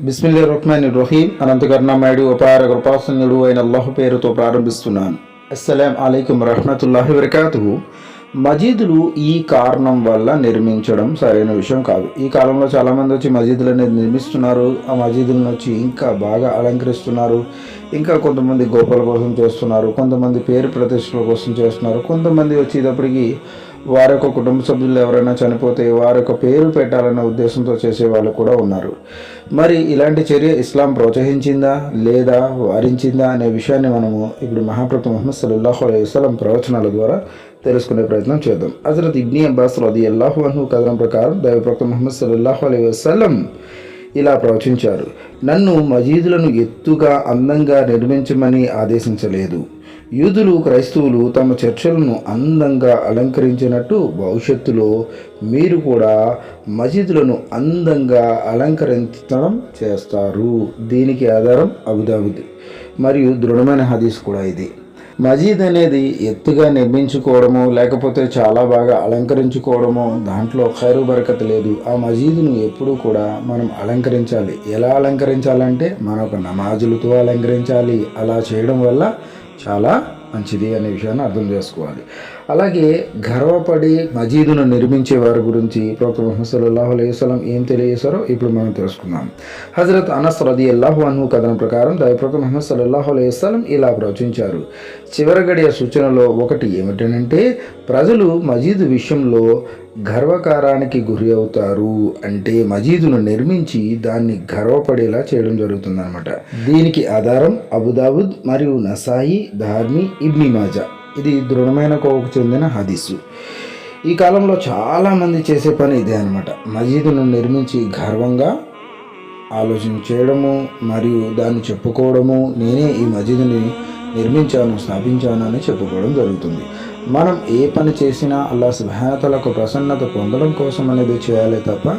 బిస్మిల్లా రహ్మాన్ రహీం అనంతకర్ణమయుడు అపార కృపాసన్యుడు అయిన అల్లాహ్ పేరుతో ప్రారంభిస్తున్నాను. అస్సలాం అలైకుం రహమతుల్లాహి వరకాతుహు. మజీదులు ఈ కారణం వల్ల నిర్మించడం సరైన విషయం కాదు. ఈ కాలంలో చాలామంది వచ్చి మజీదులు అనేది నిర్మిస్తున్నారు. ఆ మజీదులను వచ్చి ఇంకా బాగా అలంకరిస్తున్నారు. ఇంకా కొంతమంది గోపాల కోసం చేస్తున్నారు. కొంతమంది పేరు ప్రతిష్టల కోసం చేస్తున్నారు. కొంతమంది వచ్చేటప్పటికి వారి యొక్క కుటుంబ సభ్యులు ఎవరైనా చనిపోతే వారి యొక్క పేరు పెట్టాలనే ఉద్దేశంతో చేసే వాళ్ళు కూడా ఉన్నారు. మరి ఇలాంటి చర్య ఇస్లాం ప్రోత్సహించిందా? లేదా వారించిందా అనే విషయాన్ని మనము ఇప్పుడు మహాప్రభు మహమ్మద్ సల్లాహు అలైహి వసలం ప్రవచనాల ద్వారా తెలుసుకునే ప్రయత్నం చేద్దాం. హజరత్ ఇబ్ని అబ్బాస్ రది అల్లాహు అన్హు కథనం ప్రకారం దైవప్రక్త మహమ్మద్ సల్లాహు అలైహి వసలం ఇలా ప్రవచించారు. నన్ను మజీదులను ఎత్తుగా అందంగా నిర్మించమని ఆదేశించలేదు. యూదులు క్రైస్తవులు తమ చర్చలను అందంగా అలంకరించినట్టు భవిష్యత్తులో మీరు కూడా మసీదులను అందంగా అలంకరించడం చేస్తారు. దీనికి ఆధారం అబుదాబుద్. మరియు దృఢమైన హదీస్ కూడా ఇది. మజీద్ అనేది ఎత్తుగా నిర్మించుకోవడము లేకపోతే చాలా బాగా అలంకరించుకోవడము దాంట్లో ఖైరు బరకత లేదు. ఆ మజీదును ఎప్పుడూ కూడా మనం అలంకరించాలి. ఎలా అలంకరించాలంటే మన ఒక నమాజులతో అలంకరించాలి. అలా చేయడం వల్ల చాలా మంచిది అనే విషయాన్ని అర్థం చేసుకోవాలి. అలాగే గర్వపడి మజీదును నిర్మించే వారి గురించి ప్రవక్త ముహమ్మద్ సల్లాహు అలైవలం ఏం తెలియజేశారో ఇప్పుడు మనం తెలుసుకుందాం. హజరత్ అనస్ రది అల్లాహు అన్హు కథనం ప్రకారం దైవప్రవక్త ముహమ్మద్ సల్లాహు అలైవలం ఇలా ప్రవచించారు. చివరగడియ సూచనలో ఒకటి ఏమిటంటే ప్రజలు మజీదు విషయంలో గర్వకారానికి గురి అవుతారు అంటే మజీదును నిర్మించి దాన్ని గర్వపడేలా చేయడం జరుగుతుందన్నమాట. దీనికి ఆధారం అబుదాబుద్ మరియు నసాయి ధార్మి ఇబ్ని మాజా. ఇది దృఢమైన కోవకు చెందిన హదీసు. ఈ కాలంలో చాలామంది చేసే పని ఇదే అనమాట మజీదును నిర్మించి గర్వంగా ఆలోచన చేయడము మరియు దాన్ని చెప్పుకోవడము నేనే ఈ మజీదుని నిర్మించాను స్థాపించాను అని చెప్పుకోవడం జరుగుతుంది. మనం ఏ పని చేసినా అల్లా సుభానతలకు ప్రసన్నత పొందడం కోసం అనేది చేయాలి తప్ప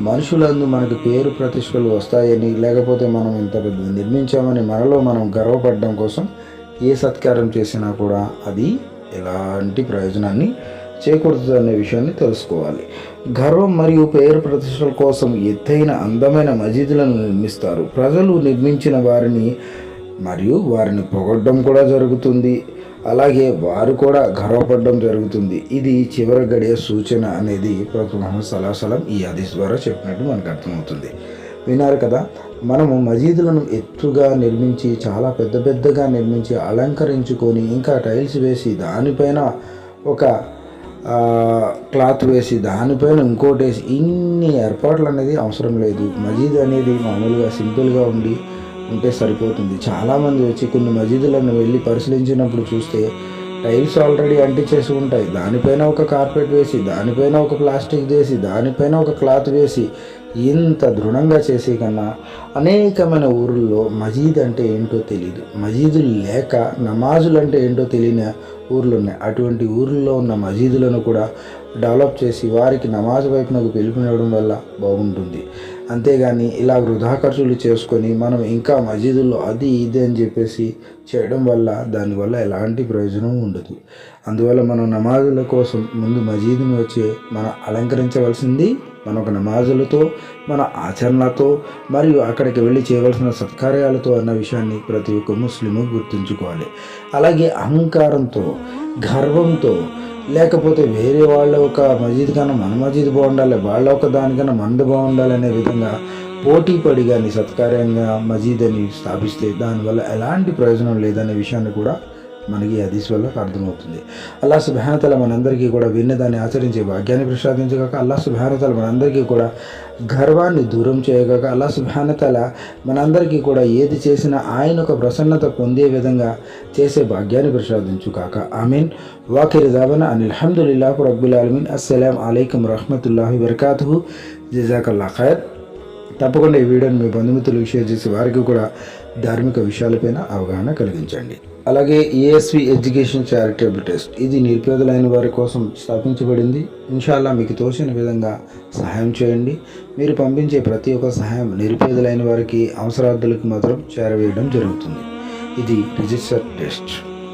మనుషులందు మనకు పేరు ప్రతిష్టలు వస్తాయని లేకపోతే మనం ఇంత పెద్ద నిర్మించామని మనలో మనం గర్వపడడం కోసం ఏ సత్కారం చేసినా కూడా అది ఎలాంటి ప్రయోజనాన్ని చేకూరుతుంది అనే విషయాన్ని తెలుసుకోవాలి. గర్వం మరియు పేరు ప్రతిష్టల కోసం ఎత్తైన అందమైన మజీదులను నిర్మిస్తారు. ప్రజలు నిర్మించిన వారిని మరియు వారిని పొగడ్డం కూడా జరుగుతుంది. అలాగే వారు కూడా గర్వపడడం జరుగుతుంది. ఇది చివరి గడియ సూచన అనేది ప్రవక్త మహమ్మద్ సలాహసలం ఈ హదీస్ ద్వారా చెప్పినట్టు మనకు అర్థమవుతుంది. విన్నారు కదా మనము మజీదులను ఎత్తుగా నిర్మించి చాలా పెద్ద పెద్దగా నిర్మించి అలంకరించుకొని ఇంకా టైల్స్ వేసి దానిపైన ఒక క్లాత్ వేసి దానిపైన ఇంకోటి వేసి ఇన్ని ఏర్పాట్లు అనేది అవసరం లేదు. మజీద్ అనేది మామూలుగా సింపుల్గా ఉండి ఉంటే సరిపోతుంది. చాలామంది వచ్చి కొన్ని మసీదులను వెళ్ళి పరిశీలించినప్పుడు చూస్తే టైల్స్ ఆల్రెడీ అంటించేసి ఉంటాయి. దానిపైన ఒక కార్పెట్ వేసి దానిపైన ఒక ప్లాస్టిక్ వేసి దానిపైన ఒక క్లాత్ వేసి ఇంత దృఢంగా చేసే కన్నా అనేకమైన ఊర్లలో మజీద్ అంటే ఏంటో తెలియదు మజీదులు లేక నమాజులు అంటే ఏంటో తెలియని ఊర్లు ఉన్నాయి అటువంటి ఊర్లలో ఉన్న మజీదులను కూడా డెవలప్ చేసి వారికి నమాజ్ వైపునకు పిలుపునివ్వడం వల్ల బాగుంటుంది. అంతేగాని ఇలా వృధా ఖర్చులు చేసుకొని మనం ఇంకా మసీదుల్లో అది ఇది అని చెప్పేసి చేయడం వల్ల దానివల్ల ఎలాంటి ప్రయోజనం ఉండదు. అందువల్ల మనం నమాజుల కోసం ముందు మసీదుని వచ్చి మనం అలంకరించవలసింది మన ఒక నమాజులతో మన ఆచరణలతో మరియు అక్కడికి వెళ్ళి చేయవలసిన సత్కార్యాలతో అన్న విషయాన్ని ప్రతి ఒక్క ముస్లిము గుర్తుంచుకోవాలి. అలాగే అహంకారంతో గర్వంతో లేకపోతే వేరే వాళ్ళ ఒక మజీద్ కన్నా మన మజీద్ బాగుండాలి వాళ్ళ ఒక దానికన్నా మనది బాగుండాలి అనే విధంగా పోటీ పడి కానీ సత్కార్యంగా మజీద్ అని స్థాపిస్తే దానివల్ల ఎలాంటి ప్రయోజనం లేదనే విషయాన్ని కూడా మనకి హదీస్ వల్ల అర్థమవుతుంది. అల్లా సుభానతల మనందరికీ కూడా విన్నదాన్ని ఆచరించే భాగ్యాన్ని ప్రసాదించగాక అల్లా సుభానతల మనందరికీ కూడా గర్వాన్ని దూరం చేయగాక అల్లా సుభానతల మనందరికీ కూడా ఏది చేసినా ఆయన ఒక ప్రసన్నత పొందే విధంగా చేసే భాగ్యాన్ని ప్రసాదించుగాక. ఆమీన్. వాకిరి దావన అని అల్హమ్దుల్లాహు రబ్బుల్ ఆలమీన్. అస్సలం అలైకం రహమతుల్లాహి వరకాతు జజాకల్లా ఖైర్. తప్పకుండా ఈ వీడియోని మీ బంధుమిత్రులకు షేర్ చేసి వారికి కూడా ధార్మిక విషయాలపైన అవగాహన కలిగించండి. అలాగే ఏఎస్వి ఎడ్యుకేషన్ చారిటబుల్ ట్రస్ట్ ఇది నిరుపేదలైన వారి కోసం స్థాపించబడింది. ఇన్షాల్లా మీకు తోచిన విధంగా సహాయం చేయండి. మీరు పంపించే ప్రతి ఒక్క సహాయం నిరుపేదలైన వారికి అవసరార్థులకు మాత్రం చేరవేయడం జరుగుతుంది. ఇది రిజిస్టర్ టెస్ట్.